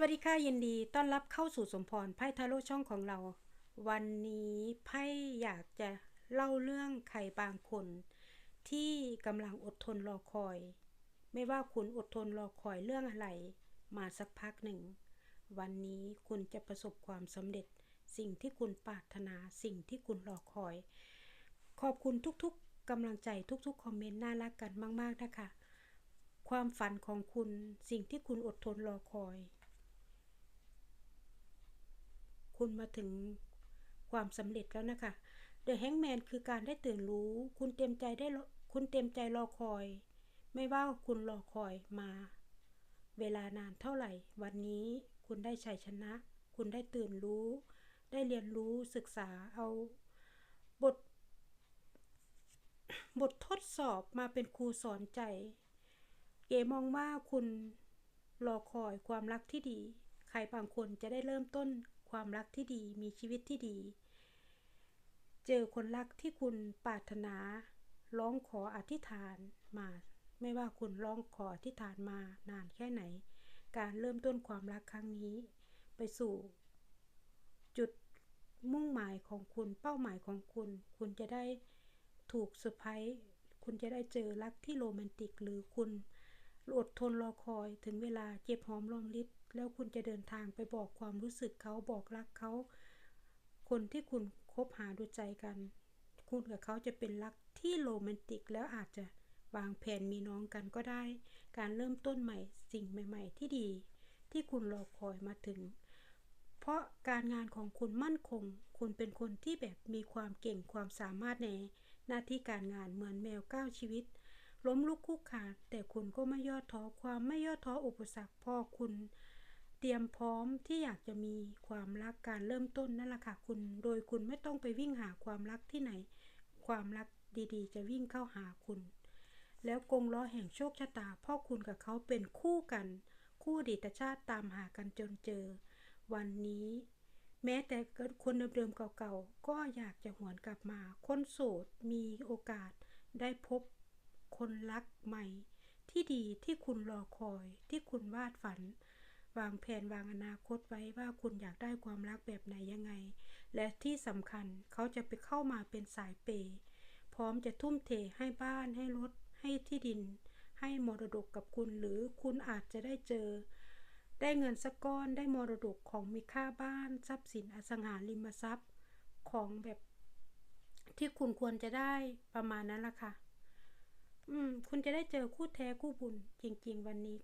วัสดีค่ะยินดีต้อนรับเข้าสู่สมพรไพ่ทาโร่ช่องของเรา วันนี้ไพ่อยากจะเล่าเรื่องใครบางคน ที่กำลังอดทนรอคอย ไม่ว่าคุณอดทนรอคอยเรื่องอะไร มาสักพักหนึ่ง วันนี้คุณจะประสบความสำเร็จ สิ่งที่คุณปรารถนาสิ่งที่คุณรอคอย ขอบคุณทุกๆกำลังใจทุกๆคอมเมนต์น่ารักกันมาก ๆนะคะ ความฝันของคุณสิ่งที่คุณอดทนรอคอย คุณมาถึงความสำเร็จแล้วนะคะ The Hangman คือการได้ตื่นรู้ คุณเต็มใจได้คุณเต็มใจรอคอย ไม่ว่าคุณรอคอยมา เวลานานเท่าไหร่ วันนี้คุณได้ชัยชนะ คุณได้ตื่นรู้ ได้เรียนรู้ศึกษาเอาบท บททดสอบมาเป็นครูสอนใจ เกมองว่าคุณรอคอยความรักที่ดี ใครบางคนจะได้เริ่มต้น ความรักที่ดีมีชีวิตที่ดี เจอคนรักที่คุณปรารถนา ร้องขออธิษฐานมา ไม่ว่าคุณร้องขออธิษฐานมานานแค่ไหน การเริ่มต้นความรักครั้งนี้ ไปสู่ จุดมุ่งหมายของคุณเป้าหมายของคุณ คุณจะได้ถูกเซอร์ไพรส์คุณจะได้เจอรักที่โรแมนติก หรือคุณอดทนรอคอยถึงเวลาเจ็บหอมรอมริบ แล้วคุณจะเดินทางไปบอกความรู้สึกเขาบอกรักเขา คนที่คุณคบหาดูใจกัน คุณกับเขาจะเป็นรักที่โรแมนติกแล้วอาจจะวางแผนมีน้องกันก็ได้ การเริ่มต้นใหม่สิ่งใหม่ ๆ ที่ดี ที่คุณรอคอยมาถึง เพราะการงานของคุณมั่นคง คุณเป็นคนที่แบบมีความเก่งความสามารถในหน้าที่การงานเหมือนแมวก้าวชีวิต ล้มลุกคุกขานแต่คุณก็ไม่ย่อท้อความไม่ย่อท้ออุปสรรคพอคุณ เตรียมพร้อมที่อยากจะมีความรักการเริ่มต้นนั่นแหละค่ะคุณโดยคุณไม่ต้องไปวิ่งหาความรักที่ไหน ความรักดีๆ จะวิ่งเข้าหาคุณ แล้วกงล้อแห่งโชคชะตาพ่อคุณกับเขาเป็นคู่กัน คู่ดีตชาติตามหากันจนเจอ วันนี้ แม้แต่คนเดิมๆเก่าๆก็อยากจะหวนกลับมาคนโสดมีโอกาสได้พบคนรักใหม่ ที่ดีที่คุณรอคอยที่คุณวาดฝัน วางแผนวางอนาคตไว้ว่าคุณอยากได้ความรักแบบไหนยังไง และที่สำคัญเขาจะไปเข้ามาเป็นสายเปย์พร้อมจะทุ่มเทให้บ้านให้รถ ให้ที่ดิน ให้มรดกกับคุณ หรือคุณอาจจะได้เจอ ได้เงินสักก้อนได้มรดกของมีค่าบ้าน ทรัพย์สินอสังหาริมทรัพย์ของแบบที่คุณควรจะได้ประมาณนั้นละค่ะ อืม คุณจะได้เจอคู่แท้คู่บุญจริง ๆ วันนี้